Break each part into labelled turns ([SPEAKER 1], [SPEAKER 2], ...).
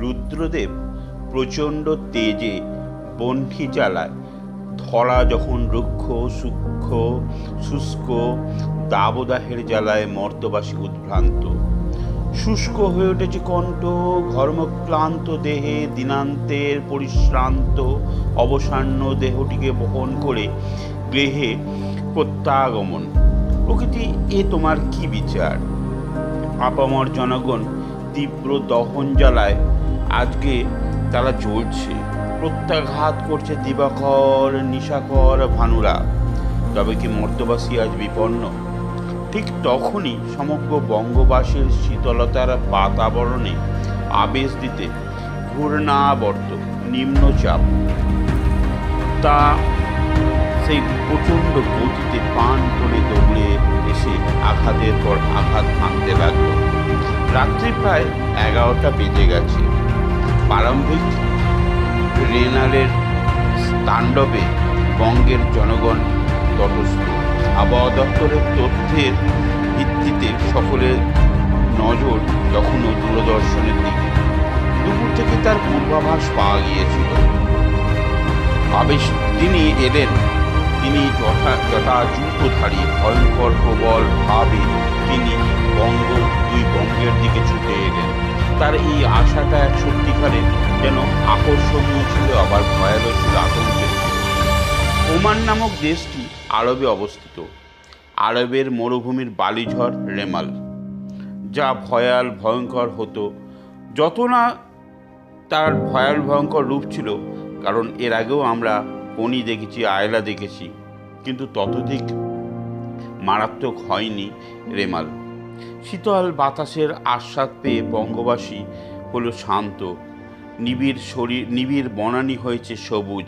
[SPEAKER 1] রুদ্রদেব প্রচণ্ড তেজে বন্ঠি চালায় ধরা যখন রুক্ষ, সূক্ষ্ম, শুষ্ক, দাবদাহের জ্বালায় মর্তবাসী উদ্ভ্রান্ত। শুষ্ক হয়ে উঠেছে কণ্ঠ, ঘর্মক্লান্ত দেহে দিনান্তের পরিশ্রান্ত, অবসান্ন দেহটিকে বহন করে গৃহে প্রত্যাগমন। প্রকৃতি, এ তোমার কি বিচার? আপামর জনগণ তীব্র দহন জ্বালায় আজকে তারা জ্বলছে। প্রত্যাঘাত করছে দিবাকর, নিশাকর, ভানুরা। তবে কি মর্তবাসী আজ বিপন্ন? ঠিক তখনই সমগ্র বঙ্গবাসীর শীতলতার বাতাবরণে আবেশ দিতে ঘূর্ণাবর্ত, নিম্নচাপ। তা সেই প্রচণ্ড গতিতে পান করে দৌড়ে এসে আঘাতের পর আঘাত ভাঙতে লাগল। রাত্রি প্রায় এগারোটা বেজে গেছে। প্রারম্ভিক রেনালের তাণ্ডবে বঙ্গের জনগণ তটস্থ। আবহাওয়া দপ্তরের তথ্যের ভিত্তিতে সকলের নজর তখনও দূরদর্শনের দিকে। দুপুর থেকে তার পূর্বাভাস পাওয়া গিয়েছিল। আবেশ তিনি এলেন। তিনি যথা যথাযুতধারী ভয়ঙ্কর প্রবল ভাবে আশাটা এক সত্যিকারে যেন আকর্ষণীয় ছিল, আবার ভয়াবহ ছিল আতঙ্কের ওমান নামক দেশটি আরবে অবস্থিত। আরবের মরুভূমির বালিঝড় রেমাল, যা ভয়াল, ভয়ঙ্কর হতো। যত না তার ভয়াল, ভয়ঙ্কর রূপ ছিল, কারণ এর আগেও আমরা পনি দেখেছি, আয়লা দেখেছি, কিন্তু ততোধিক মারাত্মক হয়নি রেমাল। শীতল বাতাসের আস্বাদ পেয়ে বঙ্গবাসী হলো শান্ত। নিবিড় শরীর, নিবিড় বনানি হয়েছে সবুজ।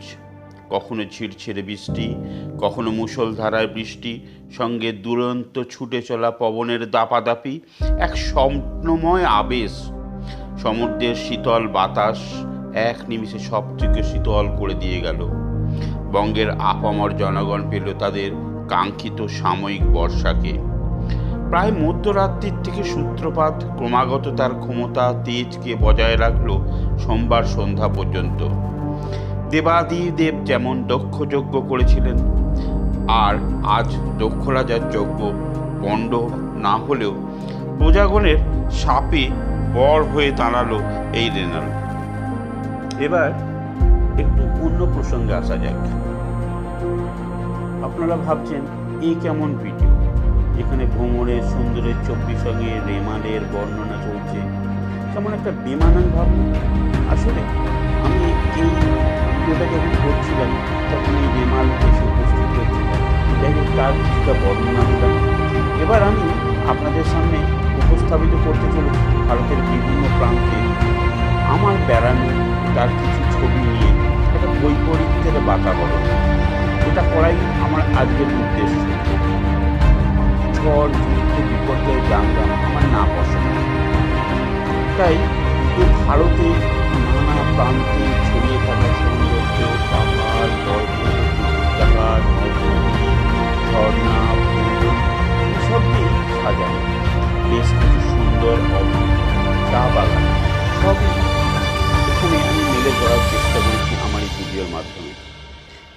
[SPEAKER 1] কখনো ছিড়ছিড়ে বৃষ্টি, কখনো মুষলধারায় বৃষ্টি, সঙ্গে দুরন্ত ছুটে চলা পবনের দাপাদাপি, এক স্বপ্নময় আবেশ। সমুদ্রের শীতল বাতাস এক নিমিষে সবথেকে শীতল করে দিয়ে গেল। বঙ্গের আপামর জনগণ পেল তাদের কাঙ্ক্ষিত সাময়িক বর্ষাকে। প্রায় মধ্যরাত্রির থেকে সূত্রপাত ক্রমাগত তার ক্ষমতা, তেজকে বজায় রাখল সোমবার সন্ধ্যা পর্যন্ত। দেবাদিদেব যেমন দক্ষ যজ্ঞ করেছিলেন, আর আজ দক্ষ রাজার যজ্ঞ পণ্ড না হলেও প্রজাগণের সাপে বর হয়ে দাঁড়াল এই রেনাল। এবার একটু অন্য প্রসঙ্গে আসা যাক। আপনারা ভাবছেন এই কেমন ভিডিও? যেখানে ভ্রমণের সুন্দরের চব্বিশ সঙ্গে রেমালের বর্ণনা চলছে। কেমন একটা বেমানান ভাবনা আসলে আমি এই ভিডিওটা যখন করছিলাম, তখন এই রেমাল এসে উপস্থিত হয়েছে যাই তার কিছুটা বর্ণনা দিলাম। এবার আমি আপনাদের সামনে উপস্থাপিত করতে চলেছি ভারতের বিভিন্ন প্রান্তে। আমার বেড়ানো তার কিছু ছবি নিয়ে একটা বৈপরীত্যের বাতাবরণ। এটা করাই আমার আজকের উদ্দেশ্য। ঝড় যুদ্ধ বিপর্যয় জানলাম আমার না পছন্দ। তাই ভারতে নানা প্রান্তে ছড়িয়ে থাকা সৌন্দর্য সুন্দর চেষ্টা করেছি আমার এই ভিডিওর মাধ্যমে।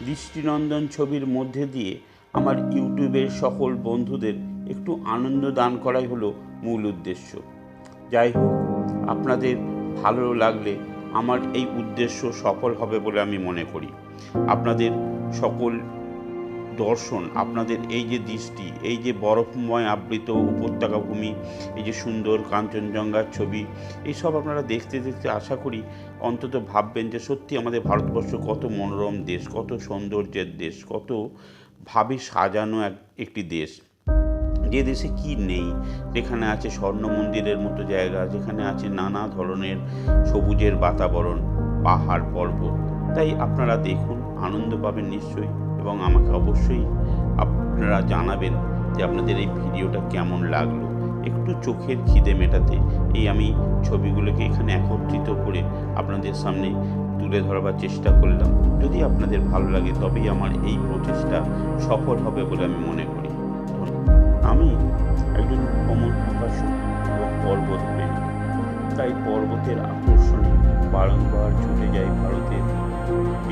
[SPEAKER 1] দৃষ্টিনন্দন ছবির মধ্যে দিয়ে আমার ইউটিউবের সকল বন্ধুদের একটু আনন্দ দান করাই হলো মূল উদ্দেশ্য। যাই হোক, আপনাদের ভালো লাগলে আমার এই উদ্দেশ্য সফল হবে বলে আমি মনে করি। আপনাদের সকল দর্শন, আপনাদের এই যে দৃষ্টি, এই যে বরফময় আবৃত উপত্যকা ভূমি এই যে সুন্দর কাঞ্চনজঙ্ঘার ছবি, এইসব আপনারা দেখতে দেখতে আশা করি অন্তত ভাববেন যে সত্যি আমাদের ভারতবর্ষ কত মনোরম দেশ, কত সৌন্দর্যের দেশ, কত ভাবে সাজানো এক একটি দেশ। যে দেশে কি নেই, যেখানে আছে স্বর্ণ মন্দিরের মতো জায়গা, যেখানে আছে নানা ধরনের সবুজের বাতাবরণ, পাহাড়, পর্বত। তাই আপনারা দেখুন, আনন্দ পাবেন নিশ্চয়ই এবং আমাকে অবশ্যই আপনারা জানাবেন যে আপনাদের এই ভিডিওটা কেমন লাগল। একটু চোখের খিদে মেটাতে এই আমি ছবিগুলোকে এখানে একত্রিত করে আপনাদের সামনে তুলে ধরবার চেষ্টা করলাম। যদি আপনাদের ভালো লাগে তবেই আমার এই প্রচেষ্টা সফল হবে বলে আমি মনে করি। পর্বতপ্রেমী। তাই পর্বতের আকর্ষণে বারংবার ছুটে যায় ভারতের